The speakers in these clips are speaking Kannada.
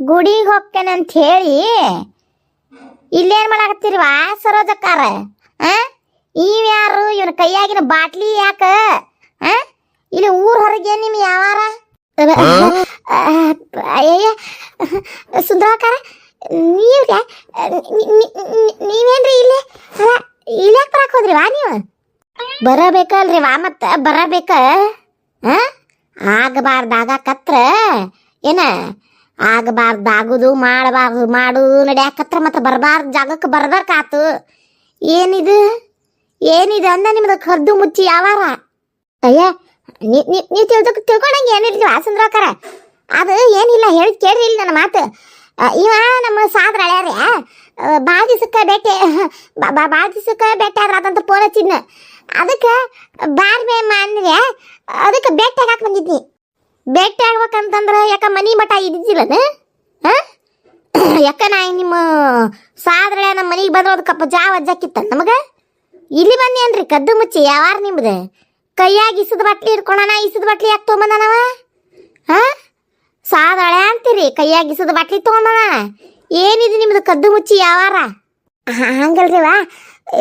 ಗುಡಿಗೆ ಹೋಗ್ತೇನಂತ ಹೇಳಿ, ಇಲ್ಲೇನು ಮಾಡಾಕತ್ತೀರಿ ವಾ ಸರೋಜಕ್ಕಾರ ಇವ್ ಯಾರು ಇವನ ಕೈಯಾಗಿನ ಬಾಟ್ಲಿ ಯಾಕ? ಇಲ್ಲಿ ಊರ್ ಹೊರಗೆ ನಿಮ್ ಯಾವಾರ? ಅಯ್ಯ ಸುಂದರಕಾರ ನೀವ್ರ ನೀವೇನ್ರಿ ಇಲ್ಲಿ? ಅಲ್ಲ ಇಲ್ಲೇ ಬರಾಕ್ ಹೋದ್ರಿ ವಾ ನೀವು? ಬರಬೇಕಲ್ರಿ ವಾ ಮತ್ತ? ಬರಬೇಕ? ಆಗಬಾರ್ದಾಗ ಕತ್ರ ಏನ? ಆಗಬಾರ್ದಾಗುದು ಮಾಡಬಾರ್ದು ಮಾಡು ನಡ್ಯಾಕತ್ರ ಮತ್ತೆ ಬರಬಾರ್ದು ಜಾಗಕ್ಕೆ ಬರ್ಬೇಕಾತು. ಏನಿದು? ಏನಿದು ಅಂದ ನಿಮ್ದು ಕರ್ದು ಮುಚ್ಚಿ ಯಾವಾರ? ಅಯ್ಯ ನೀವು ತಿಳ್ದು ತಿಳ್ಕೊಂಡಂಗೆ ಏನಿಲ್ರಿ ವಾಸಂದ್ರಕರ ಅದು ಏನಿಲ್ಲ ಹೇಳಿ ಕೇಳ್ರಿ ಇಲ್ಲಿ ನನ್ನ ಮಾತು. ಆ, ಇವ ನಮ್ಮ ಸಾದ್ರ ಹಳ್ಯಾರ್ಯ ಭಾಳ ದಿವ್ಸಕ್ಕೆ ಭೇಟಿ ಭಾಳ ದಿವ್ಸಕ್ಕೆ ಭೇಟಿ ಆದ್ರ ಅದಂತ ಫೋನ್ ಹಚ್ಚಿದ್ನ ಅದಕ್ಕೆ ಬಾರ್ ಮೇಮ್ಮ ಅಂದ್ರೆ ಅದಕ್ಕೆ ಭೇಟಿ ಹಾಕಿ ಬಂದಿದ್ನಿ. ಭೇಟಿ ಆಗ್ಬೇಕಂತಂದ್ರೆ ಯಾಕ ಮನಿ ಮಠ ಇದ್ದಿದ್ದಿಲ್ಲನ? ಹಾ? ಯಾಕ ನಾ ನಿಮ್ಮ ಸಾದ್ರೆ ನಮ್ಮ ಮನೆಗೆ ಬಂದ್ರೆ ಕಪ್ಪ ಜಾ ಅಜ್ಜಾಕಿತ್ತ ನಮಗ? ಇಲ್ಲಿ ಬಂದೇನ್ರಿ ಕದ್ದು ಮುಚ್ಚಿ ಯಾವಾರ ನಿಮ್ದು? ಕೈಯಾಗಿ ಇಸದ ಬಟ್ಲಿ ಇಟ್ಕೊಳಣ ಇಸದ ಬಟ್ಲಿ ಯಾಕೆ ತೊಗೊಂಬಂದನವ ಹಾ? ಸಾದಳೆ ಅಂತೀರಿ, ಕೈಯಾಗ ಇಸದ ಬಟ್ಲಿ ತೊಗೊಂಬಂದ ಏನಿದು ನಿಮ್ದು ಕದ್ದು ಮುಚ್ಚಿ ಯಾವಾರ? ಹಂಗಲ್ರಿ ವಾ.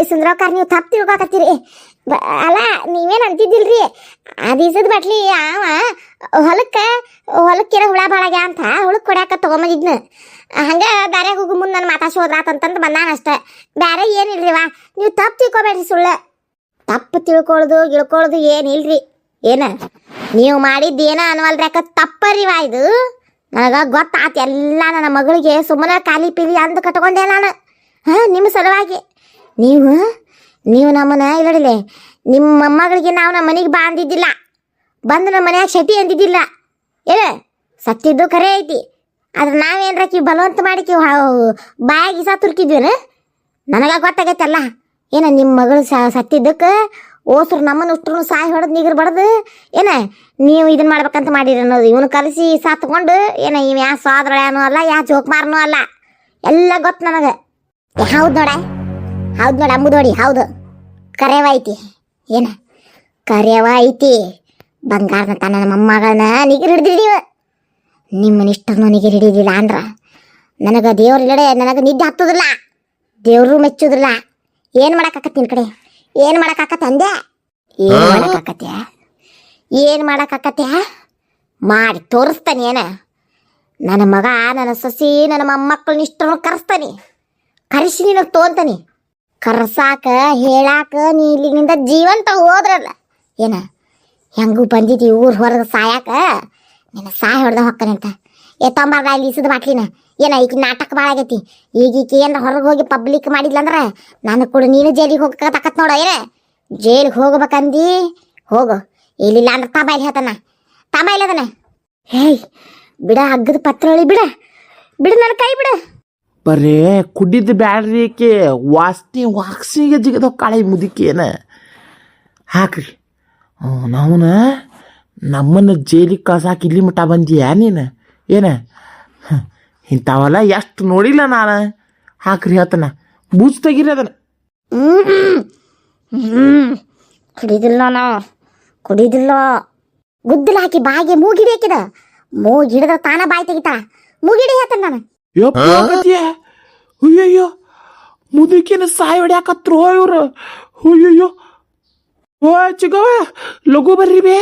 ಸುಂದ್ರವ್ಕಾರ, ನೀವು ತಪ್ಪು ತಿಳ್ಕೊಕತ್ತೀರಿ. ಅಲ್ಲ, ನೀವೇನು ಅಂತಿದ್ದಿಲ್ರಿ? ಆ ದಿವಸದ ಬಟ್ಲಿ ಅವ, ಹೊಲಕ್ಕೆ, ಹೊಲಕ್ಕಿರೋ ಹುಳ ಬಾಳಾಗ ಅಂತ ಹುಳಕ್ಕೆ ಕೊಡ್ಯಾಕ ತಗೊಂಬಂದಿದ್ನ. ಹಂಗೆ ಬೇರೆ ಹೋಗು ಮುಂದೆ ನನ್ನ ಮಾತಾಡ್ಸಿ ಹೋದ್ರಾತಂತಂದು ಬಂದಾನ ಅಷ್ಟೇ. ಬೇರೆ ಏನಿಲ್ರಿ ವಾ, ನೀವು ತಪ್ಪು ತಿಳ್ಕೊಬೇಡ್ರಿ ಸುಳ್ಳು. ತಪ್ಪು ತಿಳ್ಕೊಳ್ಳೋದು ಗಿಳ್ಕೊಳ್ಳೋದು ಏನಿಲ್ರಿ? ಏನ? ನೀವು ಮಾಡಿದ್ದು ಏನೋ ಅನ್ವಲ್ರಿ ಯಾಕ ತಪ್ಪರಿ ವಾ ಇದು. ನನಗೆ ಗೊತ್ತಾತ ಎಲ್ಲ ನನ್ನ ಮಗಳಿಗೆ ಸುಮ್ಮನೆ ಖಾಲಿ ಪೀಲಿ ಅಂದು ಕಟ್ಕೊಂಡೆ ನಾನು. ಹಾಂ ನಿಮ್ಮ ಸಲುವಾಗಿ. ನೀವು ನೀವು ನಮ್ಮನ್ನ ಇಲ್ಲಡಿಲೆ ನಿಮ್ಮ ಮೊಮ್ಮಗಳಿಗೆ ನಾವು ನಮ್ಮ ಮನೆಗೆ ಬಾ ಅಂದಿದ್ದಿಲ್ಲ. ಬಂದು ನಮ್ಮ ಮನ್ಯಾಗ ಶಟಿ ಅಂದಿದ್ದಿಲ್ಲ. ಏನ ಸತ್ತಿದ್ದು ಖರೆ ಐತಿ. ಆದ್ರೆ ನಾವೇನ್ರಾಕಿ ಬಲವಂತ ಮಾಡಿಕಿ ಬಾಯಾಗಿ ಸಾ ತುರ್ಕಿದ್ವೇನ? ನನಗ ಗೊತ್ತಾಗೈತಲ್ಲ. ಏನ ನಿಮ್ಮ ಮಗಳು ಸತ್ತಿದ್ದಕ್ಕೆ ಓಸ್ರು ನಮ್ಮನ್ನು ಉಷ್ಟ್ರು ಸಾಯಿ ಹೊಡೆದು ನೀಗರ್ ಬಡದು? ಏನ ನೀವು ಇದನ್ನ ಮಾಡ್ಬೇಕಂತ ಮಾಡಿರಿ ಅನ್ನೋದು. ಇವನು ಕಲಿಸಿ ಸಾತ್ಕೊಂಡು ಏನ ಇವ ಯಾ ಸ್ವಾದ್ರಳ್ಯಾನೂ ಅಲ್ಲ, ಯಾ ಜೋಕ್ಮಾರ್ನೂ ಅಲ್ಲ. ಎಲ್ಲ ಗೊತ್ತು ನನಗೆ. ಹೌದು ನೋಡ. ಹೌದು ನೋಡ ಅಂಬುದೋಡಿ ಹೌದು. ಕರೆವ ಐತಿ ಏನ? ಕರೆವ ಐತಿ ಬಂಗಾರದ ತನ್ನ ನಮ್ಮ ಮೊಮ್ಮಗಳನ್ನ ನಿಗಿರಿ ಹಿಡಿದಿದ್ದೀವ ನಿಮ್ಮನ್ನ ಇಷ್ಟನ್ನು ನಿಗಿರಿ ಹಿಡಿದಿಲ್ಲ ಅಂದ್ರ ನನಗೆ ದೇವ್ರ ಇಲ್ಲಡೆ ನನಗೆ ನಿದ್ದೆ ಹತ್ತೋದಿಲ್ಲ. ದೇವ್ರು ಮೆಚ್ಚೋದಿಲ್ಲ. ಏನು ಮಾಡಕ್ಕಾಕತ್ ನಿನ್ ಕಡೆ? ಏನು ಮಾಡಕ್ಕಾಕತ್ತ ಅಂದೆ? ಏನು ಮಾಡೋಕ್ಕಾಕತ್ತೆ ಏನು ಮಾಡೋಕ್ಕಾಕತ್ತೆ ಮಾಡಿ ತೋರಿಸ್ತಾನೆ ಏನ? ನನ್ನ ಮಗ ನನ್ನ ಸಸಿ ನನ್ನ ಮೊಮ್ಮಕ್ಕಳನ್ನ ಇಷ್ಟನ್ನು ಕರೆಸ್ತಾನೆ. ಕರೆಸಿ ನಿನಗೆ ತೋಂತಾನೆ. ಕರ್ಸಾಕ, ಹೇಳಾಕ, ನೀ ಇಲ್ಲಿನಿಂದ ಜೀವಂತ ಹೋದ್ರಲ್ಲ. ಏನ? ಹೆಂಗೂ ಬಂದಿದ್ದಿ ಊರು ಹೊರಗೆ ಸಾಯಾಕ? ನಿನ್ನ ಸಾಯ ಹೊಡೆದ ಹೊಕ್ಕನಂತ. ಏ ತೊಂಬಾರ್ದ ಇಲ್ಲಿ ಇಸದ ಬಾಟ್ಲಿನ ಏನ ಈಗ ನಾಟಕ ಭಾಳ ಆಗೈತಿ. ಈಗ ಈಕೆ ಏನಾರ ಹೊರಗೆ ಹೋಗಿ ಪಬ್ಲಿಕ್ ಮಾಡಿದ್ಲಂದ್ರ ನಾನು ಕೂಡ ನೀನು ಜೈಲಿಗೆ ಹೋಗಕತ್ ನೋಡ, ಏನ? ಜೈಲಿಗೆ ಹೋಗ್ಬೇಕಂದಿ? ಹೋಗು. ಇಲ್ಲಿಲ್ಲ ಅಂದ್ರೆ ತಾಬಾಯಿಲ್ ಹೇಳ್ತಾನ. ತಾಬಾಯಿಲ್ ಅದನ ಹೇಯ್ ಬಿಡ, ಹಗ್ಗದ ಪತ್ರೊಳಿ ಬಿಡ. ಬಿಡು, ನನ್ನ ಕೈ ಬಿಡು. ಬರೇ ಕುಡಿದ ಬ್ಯಾಡ್ರಿ ಆಕೆ ವಾಸ್ನಿ ವಾಕ್ಸಿಗೆ ಜಿಗದ ಕಾಳೆ ಮುದುಕೇನ ಹಾಕ್ರಿ. ನಾವನ ನಮ್ಮನ್ನ ಜೈಲಿಗೆ ಕಳ್ಸಾಕ ಇಲ್ಲಿ ಮಟ್ಟ ಬಂದೀಯಾ ನೀನು? ಏನ? ಇಂಥವಲ್ಲ ಎಷ್ಟು ನೋಡಿಲ್ಲ ನಾನು? ಹಾಕ್ರಿ ಹೇಳ್ತಾನ. ಬೂಜ್ ತೆಗೀರಿ ಅದನ್ನ. ಕುಡಿದಿಲ್ಲ ನಾವು ಕುಡಿದಿಲ್ಲ. ಗುದ್ದಲು ಹಾಕಿ ಬಾಯಿಗೆ ಮೂಗಿಡಿ ಹಾಕಿದ ಮೂಗಿಡಿದ್ರೆ ತಾನ ಬಾಯಿ ತೆಗಿತಾ. ಮೂಗಿಡಿ ಹೇಳ್ತಾನೆ ನಾನು. ಅಯ್ಯಯ್ಯೋ ಮುದುಕಿನ ಸಾಯಿ ಹೊಡ್ಯಾಕತ್ರು ಇವ್ರು? ಅಯ್ಯಯ್ಯೋ ಓ ಚಿಗವ ಲಘು ಬರ್ರಿ ಬೇ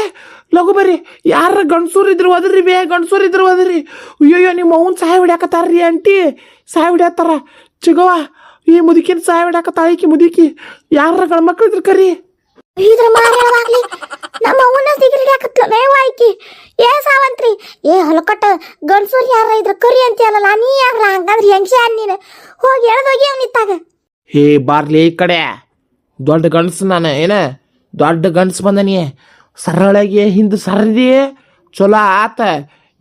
ಲಘು ಬರ್ರಿ. ಯಾರ ಗಂಡ್ಸೂರ್ ಇದ್ರು ಒದ್ರಿ ಬೇ ಗಂಡಸೂರ್ ಇದ್ರು ಒದ್ರಿ ಅಯ್ಯಯ್ಯೋ ನಿಮ್ಮ ಅವನ್ ಸಾಯಿ ಹೊಡ್ಯಾಕತ್ತಾರ್ರಿ ಆಂಟಿ. ಸಾಯಿ ಹೊಡ್ಯಾತಾರ. ಚಿಗವ ಈ ಮುದುಕಿನ ಸಾಯಿ ಹೊಡ್ಯಾಕತ್ತಾಳ ಈಕಿ ಮುದುಕಿ. ಯಾರ ಗಂಡ್ಮಕ್ಳು ಇದ್ರು ಕರಿ? ನಮ್ಮ ಅವನ ಸಿಗರೇಟ್ ಹಾಕತ್ಲ ಮೇವಾಯ್ಕಿ ಏ ಸಾವಂತ್ರಿ, ಏ ಹೊಲಕಟ್ಟ ಗಂಡಸೂರ್ ಯಾರ ಇದ್ರ ಕರಿ ಅಂತೀಯಲ್ಲ ನೀ ಯಾರಲ್ಲ ಹಂಗಂದ್ರೆ ಹೆಂಗ್ಸೆ ನೀನು? ಹೋಗಿ ಹೇಳ್ದೋಗಿ ಅವನಿತ್ತಾಗ ಹೇ ಬಾರ್ಲಿ ಈ ಕಡೆ. ದೊಡ್ಡ ಗಂಡಸು ನಾನು, ಏನ? ದೊಡ್ಡ ಗಂಡಸು ಬಂದನಿ ಸರಳಗೆ ಹಿಂದೆ ಸರದಿ, ಚಲೋ ಆತ.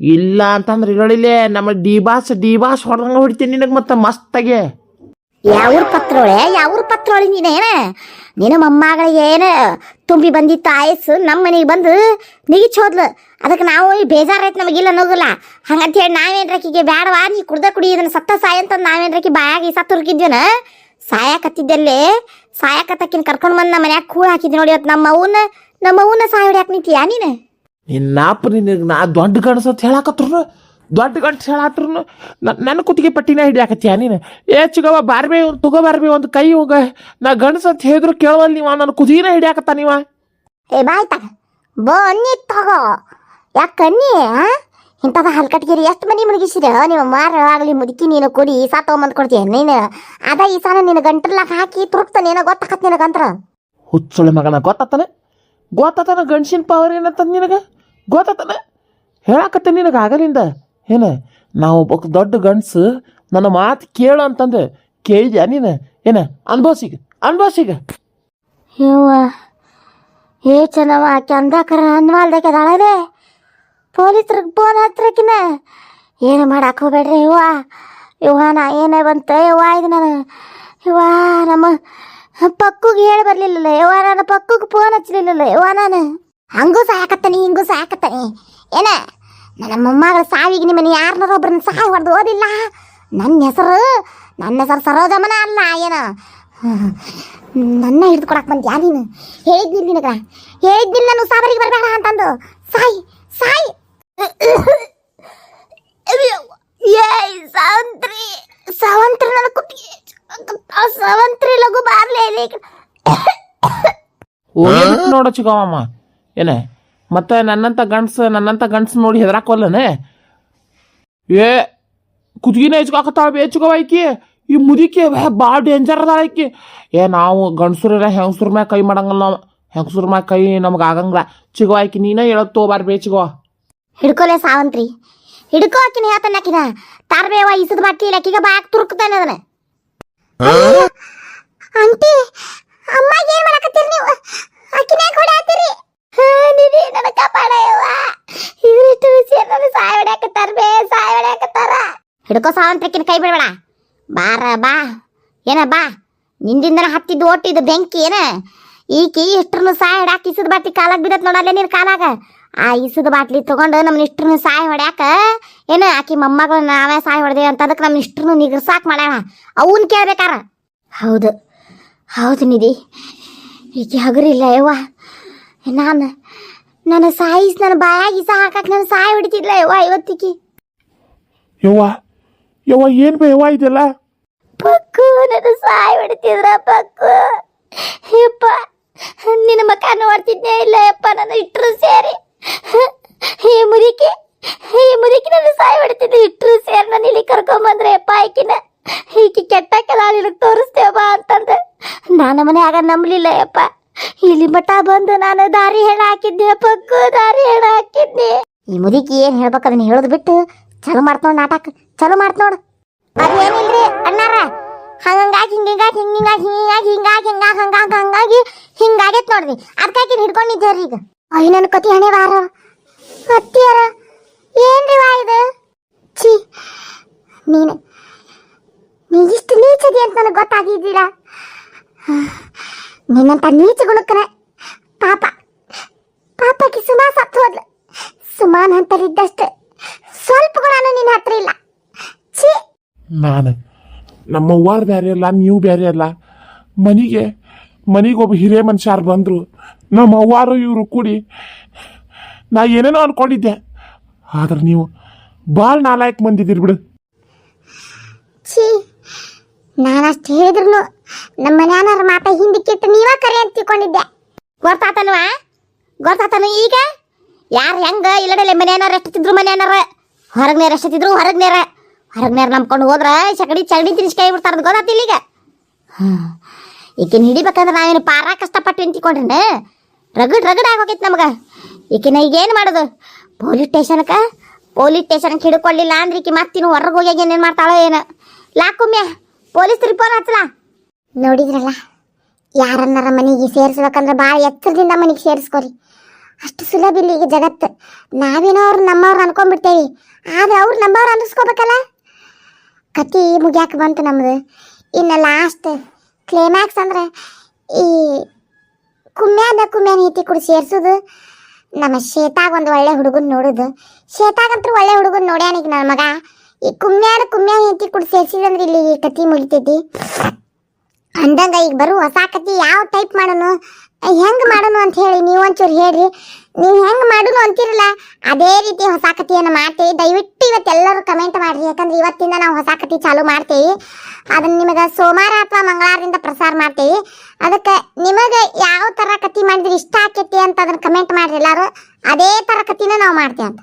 ಇಲ್ಲ ಅಂತಂದ್ರೆ ಇರಳಿಲೆ ನಮ್ಮ ಡಿ ಬಾಸ್ ಡಿ ಬಾಸ್ ಹೊಡೆದಂಗ ಹೊಡಿತೀನಿ ನಿನಗೆ ಮತ್ತೆ ಮಸ್ತಾಗೆ. ಯಾವ್ರ ಪತ್ರೊಳೆ? ಯಾವ್ರ ಪತ್ರೊಳೆ ನೀನೇನ? ನಿನ್ನ ಮೊಮ್ಮಗಳಿಗೆ ಏನ ತುಂಬಿ ಬಂದಿತ್ತು ಆಯಸ್ಸು ನಮ್ಮ ಮನೆಗೆ ಬಂದು ನಿಗಿಚ್ ಹೋದ್ಲು. ಅದಕ್ಕೆ ನಾವು ನಮಗೆ ನಮಗಿಲ್ಲ ಅನ್ನೋದಿಲ್ಲ. ಹಂಗಂತ ಹೇಳಿ ನಾವೇನ್ರಕಿಗೆ ಬೇಡವಾ ನೀ ಕುಡ್ದ ಕುಡಿ, ಇದನ್ನ ಸತ್ತ ಸಾಯ ಅಂತ ನಾವೇನ್ರಕಿ ಬಾಯಾಗಿ ಸತ್ತು ಹುರ್ಕಿದ್ವನ ಸಾಯಕತ್ತಿದ್ದಲ್ಲೇ? ಸಾಯಕತ್ತಕ್ಕಿನ ಕರ್ಕೊಂಡು ಬಂದು ನಮ್ಮ ಮನ್ಯಾಗ ಕೂಳು ಹಾಕಿದ್ವಿ ನೋಡಿ ಇವತ್ತು ನಮ್ಮ ಅವನ್ನ ನಮ್ಮ ಅವನ್ನ ಸಾಯ ಹೊಡ್ಯಾಕ ನಿಂತೀಯಾ ನೀನು? ನಿನ್ನ ನಿನಗೆ ನಾ ದೊಡ್ಡ ಕಾಣಿಸತ್ ಹೇಳಾಕತ್ರು ದೊಡ್ಡ ಗಂಟು ಹೇಳಾಟ್ರು ನನ್ನ ಕುತ್ತಿಗೆ ಪಟ್ಟಿನ ಹಿಡಿಯಾಕತ್ತೀಯ ನೀನು? ಏ ಚಿಗವ ಬಾರ್ಬೇ ತಗೋಬಾರ್ಬೇ ಬಾರ್ಬಿ ಒಂದು ಕೈ ಹೋಗ. ನಾ ಗಂಡಸ ಅಂತ ಹೇಳಿದ್ರು ಕೇಳವಲ್ ನೀವ ನನ್ನ ಕುದಿನ ಹಿಡಿಯಾಕತ್ತ ನೀವ? ಏ ಬಾಯ್ ತಗ ಬನ್ನಿ ತಗೋ. ಯಾಕನ್ನಿ ಇಂಥದ ಹಲ್ಕಟ್ಗಿರಿ ಎಷ್ಟು ಮನಿ ಮುಳುಗಿಸಿದ ನೀವು ಮಾರಾಗಲಿ ಮುದುಕಿ ನೀನು ಕುಡಿ ಸಾ ತೊಗೊಂಬಂದು ಕೊಡ್ತೀಯ ನೀನು? ಅದ ಈ ಸಾನ ನಿನ್ನ ಗಂಟಲಾಗ ಹಾಕಿ ತುರುಕ್ತಾನೆ ಏನೋ ಗೊತ್ತಾಕತ್ ನಿನಗಂತ್ರ ಹುಚ್ಚುಳ ಮಗನ ಗೊತ್ತಾತನ? ಗೊತ್ತಾತನ ಗಂಡಸಿನ ಪವರ್ ಏನಂತ ನಿನಗೆ? ಗೊತ್ತಾತನ? ಹೇಳಾಕತ್ತ ನಿನಗೆ ಆಗಲಿಂದ? ಏನ? ನಾವು ಒಬ್ಬ ದೊಡ್ಡ ಗಂಡಸು, ನನ್ನ ಮಾತು ಕೇಳು ಅಂತಂದು. ಕೇಳಿದ್ಯಾ ನೀನು? ಏನ? ಅನ್ಭವಿಸಿಗ ಅನ್ಭವಿಸಿಗ ಯವ್ವ, ಏ ಚೆನ್ನವ ಆಕೆ ಅಂದಾಕರ ಅನ್ವಾಲ್ದಕ್ಕೆ ಅದಾಳದೆ. ಪೊಲೀಸ್ರಿಗೆ ಫೋನ್ ಹತ್ರಕಿನ. ಏನು ಮಾಡಕ್ಕೆ ಹೋಗ್ಬೇಡ್ರಿ ಯವ್ವ. ಯವ್ವ, ನಾ ಏನೇ ಬಂತ? ಯವ್ವ, ಇದು ನಾನು ಯವ್ವ, ನಮ್ಮ ಪಕ್ಕಗೆ ಹೇಳಿ ಬರ್ಲಿಲ್ಲಲ್ಲ. ಯವ್ವ, ನನ್ನ ಪಕ್ಕಗೆ ಫೋನ್ ಹಚ್ಚಲಿಲ್ಲಲ್ಲ ಯವ್ವ, ನಾನು ಹಂಗೂ ಸಾಕತ್ತಾನೆ ಹಿಂಗೂ ಸಾಕತ್ತಾನೆ ಏನ? ನನ್ನ ಮೊಮ್ಮಗಳ ಸಾವಿಗೆ ನಿಮ್ಮನ್ನು ಯಾರನ್ನಾರ ಒಬ್ಬರನ್ನ ಸಹಾಯ ಹೊಡೆದು ಓದಿಲ್ಲ ನನ್ನ ಹೆಸರು ನನ್ನ ಹೆಸರು ಸರೋಜಮ್ಮನ ಅಲ್ಲ, ಏನು? ನನ್ನ ಹಿಡಿದು ಕೊಡಕ್ಕೆ ಬಂದ್ಯಾ ನೀನು? ಹೇಳಿದ್ನಿಲ್ಲ ನಿನಗ. ಹೇಳಿದ್ನಿಲ್ಲ ನಾನು ಸಾಬರಿಗೆ ಬರಬೇಡ ಅಂತಂದು. ಸಾಯಿ ಸಾಯಿ. ಸಾವಂತ್ರಿ. ಸಾವಂತ್ರಿ ನನ್ನ ಕುತ್ತಿಗೆ ಸಾವಂತ್ರಿ ಲಘು ಬಾರ್ಲೇ ನೋಡ ಚಿಕ್ಕಮ್ಮ ಏನ? ಮತ್ತೆ ನನ್ನಂತ ಗಂಡ್ಸು ನನ್ನಂತ ಗಂಡ್ಸು ನೋಡಿ ಹೆದರಾಕೋಲ್ಲನೆ? ಏ ಕುದ್ಗಿನ ಹೆಚ್ಕಾಕತ್ತಾಳ ಬೇ ಚಿಗವ ಐಕಿ ಈ ಮುದುಕಿ ಭಾಳ ಡೇಂಜರ್ ಅದ ಐಕಿ ಏ ನಾವು ಗಂಡಸ್ರ ಹೆಂಗಸ್ರ ಮ್ಯಾಗ ಕೈ ಮಾಡಂಗಲ್ಲ ನಾವು. ಹೆಂಗಸ್ರ ಮ್ಯಾಗ ಕೈ ನಮ್ಗೆ ಆಗಂಗಿಲ್ಲ. ಚಿಗೋ ಐಕಿ ನೀನೇ ಹೇಳೋದು ತೋಬಾರ ಬೇ ಚಿಗವ ಹಿಡ್ಕೊಲೆ ಸಾವಂತ್ರಿ. ಹಿಡ್ಕೋ ಆಕಿನ ಹೇಳ್ತಾನೆ ಆಕಿನ. ತಾರ್ಬೇವ ಇಸದ ಬಾಟ್ಲಿ ಆಕಿಗೆ ಬಾಕ್ ತುರುಕ್ತಾನೆ ಅದನ್ನ. ಆಂಟಿ ಅಮ್ಮಗೆ ಏನ್ ಮಾಡಕತ್ತೀರಿ ನೀವು? ಆಕಿನ ಕೊಡಾತೀರಿ ಹೊಡ್ಯಾತೀರಿ ನಿಧಿ ನನ್ನ ಕಾಪಾಡಯವ್ವ ಇವ್ರಿಷ್ಟು ವಿಷಯ ನನ್ನ ಸಾಯ ಹೊಡ್ಯಾಕತ್ತಾರ ಬೇ ಸಾಯ ಹೊಡ್ಯಾಕತ್ತಾರ ಹಿಡ್ಕೋ ಸಾವಂತ್ರಿಕಿನ ಕೈ ಬಿಡಬೇಡ. ಬಾರ, ಬಾ. ಏನ, ಬಾ. ನಿಂದಿಂದನ ಹತ್ತಿದ್ದು ಒಟ್ಟಿದ್ದು ಬೆಂಕಿ, ಏನ? ಈಕಿ ಇಷ್ಟ್ರನ್ನು ಸಾಯ ಹೊಡ್ಯಾಕ ಇಸದ ಬಾಟ್ಲಿ ಕಾಲಾಗ ಬಿದ್ದತ್ ನೋಡಲ್ಲ ನೀನು ಕಾಲಾಗ. ಆ ಇಸದ ಬಾಟ್ಲಿ ತಗೊಂಡು ನಮ್ಮ ಇಷ್ಟ್ರನ್ನು ಸಾಯ ಹೊಡ್ಯಾಕ, ಏನ? ಆಕಿ ಮೊಮ್ಮಗಳು ನಾವೇ ಸಾಯ ಹೊಡೆದೇವೆ ಅಂತ ಅದಕ್ಕೆ ನಮ್ಮ ಇಷ್ಟ್ರನ್ನು ನಿಗ್ರಸಾಕ್ ಮಾಡ್ಯಾಳ. ಅವನ್ ಕೇಳ್ಬೇಕಾರ. ಹೌದು. ಹೌದು ನಿಧಿ. ಈಕೆ ಹಗರಿಲ್ಲ ಯವ್ವ. ನಾನು ನನ್ನ ಸಾಯಿಸ್ ನನ್ನ ಬಾಯಾಗಿ ಸಹ ಹಾಕಕ್ ನಾನು ಸಾಯಿ ಹೊಡಿತಿದ್ಲ ಯವ್ವ ಇವತ್ತಿಗೆ. ಯವ್ವ ಯವ್ವ ಏನು ಬೇ ಯವ್ವ ಇದೆಲ್ಲ? ಪಕ್ಕು ನನ್ನ ಸಾಯಿ ಹೊಡಿತಿದ್ರ ಪಕ್ಕು. ಯಪ್ಪ ನಿನ್ನ ಮಕ ನೋಡ್ತಿದ್ದೆ ಇಲ್ಲ ಯಪ್ಪ ನನ್ನ ಇಟ್ರು ಸೇರಿ. ಈ ಮುರಿಕೆ ಈ ಮುರಿಕೆ ನನ್ನ ಸಾಯಿ ಹೊಡಿತಿದ್ದೆ ಇಟ್ರು ಸೇರಿ ನಾನು ಇಲ್ಲಿ ಕರ್ಕೊಂಬಂದ್ರೆ ಯಪ್ಪ ಆಕಿನ ಈಕೆ ಕೆಟ್ಟ ಕೆಲ ನಿನಗೆ ತೋರಿಸ್ತೇವ ಅಂತಂದ್ರೆ ನಾನು ನಾನು ಆಗ ನಂಬಲಿಲ್ಲ ಯಪ್ಪ. ಇಲ್ಲಿ ಮಠ ಬಂದು ನಾನು ದಾರಿ ಹೇಳಾಕಿದ್ದೆ, ಪಕ್ಕು ದಾರಿ ಹೇಳಾಕಿದ್ದೆ. ಈ ಮುದುಕಿ ಏನ್ ಹೇಳ್ಬೇಕು ಅದನ್ನ ಹೇಳೋದು ಬಿಟ್ಟು ಚಲೋ ಮಾಡ್ತ ನಾಟಕ, ಚಲೋ ಮಾಡ್ತ ನೋಡು. ಅದೇನಿಲ್ರಿ ಅಣ್ಣಾರ ಹಂಗಾಗಿ ಹಿಂಗಾಗಿ ಹಿಂಗಾಗಿ ಹಿಂಗಾಗಿ ಹಿಂಗಾಗಿ ಹಿಂಗಾಗಿ ಹಂಗಾಗಿ ಹಂಗಾಗಿ ಹಿಂಗಾಗೈತ್ ನೋಡ್ರಿ. ಅದಕ್ಕಾಗಿ ಹಿಡ್ಕೊಂಡಿದ್ದೇವ್ರಿ ಈಗ? ಅಯ್ಯ, ನನ್ನ ಕತಿ ಹಣೆ ಬಾರ. ಅತ್ತಿಯರ, ಏನ್ರಿ ವಾ ಇದು? ಛೀ, ನೀನು ನೀ ಇಷ್ಟು ನೀಚದಿ ಅಂತ ನನಗೆ ಗೊತ್ತಾಗಿದ್ದಿಲ್ಲ ನಿನ್ನಂತ ನೀಚ ಗುಣಕ್ಕನ ಪಾಪ. ಪಾಪಕ್ಕೆ ಸುಮಾ ಸತ್ತು ಹೋದ್ಲು. ಸುಮಾನ್ ಅಂತಲಿದ್ದಷ್ಟು ಸ್ವಲ್ಪ ಗುಣನು ನಿನ್ನ ಹತ್ರ ಇಲ್ಲ. ಛೀ. ನಾನು ನಮ್ಮ ಅವ್ವಾರು ಬೇರೆ ಅಲ್ಲ ನೀವು ಬೇರೆ ಅಲ್ಲ. ಮನೆಗೆ ಮನೆಗೆ ಒಬ್ಬ ಹಿರಿಯ ಮನುಷ್ಯಾರು ಬಂದರು. ನಮ್ಮ ಅವ್ವಾರು ಇವರು ಕೂಡಿ ನಾ ಏನೇನೋ ಅನ್ಕೊಂಡಿದ್ದೆ. ಆದ್ರೆ ನೀವು ಭಾಳ ನಾಲಾಯಕ್ ಬಂದಿದ್ದೀರಿ ಬಿಡು. ಛೀ. ನಾನಷ್ಟು ಹೇಳಿದ್ರು ನಮ್ಮ ಮನ್ಯಾನವ್ರ ಮಾತ ಹಿಂದಕ್ಕಿಟ್ಟು ನೀವ ಕರೆ ಅಂತ ತಿಳ್ಕೊಂಡಿದ್ದೆ. ಗೊತ್ತಾತಲ್ವಾ? ಗೊತ್ತಾತನು ಈಗ? ಯಾರು ಹೆಂಗ ಇಲ್ಲಡಲೆ ಮನ್ಯಾನವ್ರು ಎಷ್ಟತಿದ್ರು ಮನ್ಯಾನವ್ರ ಹೊರಗ್ನೇರ ಎಷ್ಟತಿದ್ರು ಹೊರಗ್ನೇರ ಹೊರಗ್ನೇರ ನಂಬ್ಕೊಂಡು ಹೋದ್ರ ಸಗಡಿ ಚಗಡಿ ತಿನ್ಸಿ ಕೈ ಬಿಡ್ತಾರ ಗೊತ್ತಾತಿಲ್ಲ ಈಗ ಈಕಿನ ಹಿಡಿಬೇಕಂದ್ರೆ ನಾವೇನು ಪಾರ ಕಷ್ಟಪಟ್ಟು ಅಂತಿಕೊಂಡ್ರೆ ರಗಡ್ ರಗಡ್ ಆಗೋಗೈತೆ ನಮ್ಗೆ. ಈಕೆನ ಈಗ ಏನು ಮಾಡೋದು? ಪೊಲೀಸ್ ಸ್ಟೇಷನ್ಕ? ಪೊಲೀಸ್ ಸ್ಟೇಷನ್ಗೆ ಹಿಡ್ಕೊಳ್ಳಿಲ್ಲ ಅಂದ್ರೆ ಈಕೆ ಮತ್ತಿನ್ನು ಹೊರಗೆ ಹೋಗಿ ಏನೇನು ಮಾಡ್ತಾಳೋ ಏನು. ಲಾಕುಮ್ಯ ಪೊಲೀಸ್ ರಿಪೋರ್ಟ್ ಹಚ್ಚಲ ನೋಡಿದ್ರಲ್ಲ, ಯಾರನ್ನಾರ ಮನೆಗೆ ಸೇರಿಸ್ಬೇಕಂದ್ರೆ ಭಾಳ ಎತ್ತರದಿಂದ ಮನೆಗೆ ಸೇರಿಸ್ಕೊರಿ. ಅಷ್ಟು ಸುಲಭ ಇಲ್ಲ ಈಗ ಜಗತ್ತು. ನಾವೇನೋ ಅವ್ರು ನಮ್ಮವ್ರು ಅನ್ಕೊಂಡ್ಬಿಡ್ತೇವೆ. ಆದ್ರೆ ಅವ್ರು ನಮ್ಮವ್ರು ಅನ್ನಿಸ್ಕೋಬೇಕಲ್ಲ ಕತಿ ಮುಗ್ಯಾಕ ಬಂತು ನಮ್ದು. ಇನ್ನು ಲಾಸ್ಟ್ ಕ್ಲೈಮ್ಯಾಕ್ಸ್ ಅಂದ್ರೆ ಈ ಕುಮ್ಯಾದ ಕುಮ್ಯಾನ ಹೀತಿ ಕೂಡ ಸೇರ್ಸೋದು. ನಮ್ಮ ಶೇತಾಗ ಒಂದು ಒಳ್ಳೆ ಹುಡುಗನ ನೋಡುದು. ಶೇತಾಗಂತೂ ಒಳ್ಳೆ ಹುಡುಗನ ನೋಡ್ಯಾನೀಗ ನನ್ನ ಮಗ. ಈ ಕುಮ್ಯಾಡ ಕುಮ್ಯಾ ಹೆಂಡತಿ ಕೂಡ ಸೇರ್ಸಿದಂದ್ರೆ ಇಲ್ಲಿ ಈ ಕತಿ ಮುಗಿತೈತಿ. ಅಂದಂಗ ಈಗ ಬರು ಹೊಸ ಕತಿ ಯಾವ ಟೈಪ್ ಮಾಡೋನು? ಹೆಂಗ್ ಮಾಡೋನು ಅಂತ ಹೇಳಿ ನೀವು ಒಂಚೂರು ಹೇಳ್ರಿ. ನೀವು ಹೆಂಗ್ ಮಾಡೋನು ಅಂತಿರಲ್ಲ, ಅದೇ ರೀತಿ ಹೊಸ ಕಥೆಯನ್ನು ಮಾಡ್ತೀವಿ. ದಯವಿಟ್ಟು ಇವತ್ತೆಲ್ಲರೂ ಕಮೆಂಟ್ ಮಾಡ್ರಿ. ಯಾಕಂದ್ರೆ ಇವತ್ತಿಂದ ನಾವು ಹೊಸ ಕಥೆ ಚಾಲು ಮಾಡ್ತೀವಿ. ಅದನ್ನ ನಿಮಗೆ ಸೋಮವಾರ ಅಥವಾ ಮಂಗಳವಾರದಿಂದ ಪ್ರಸಾರ ಮಾಡ್ತೀವಿ. ಅದಕ್ಕೆ ನಿಮಗೆ ಯಾವ ತರ ಕಥೆ ಮಾಡಿದ್ರೆ ಇಷ್ಟ ಆಕೈತಿ ಅಂತ ಅದನ್ನ ಕಮೆಂಟ್ ಮಾಡ್ರಿ ಎಲ್ಲಾರು. ಅದೇ ತರ ಕಥೆನ ನಾವು ಮಾಡ್ತೀವಿ ಅಂತ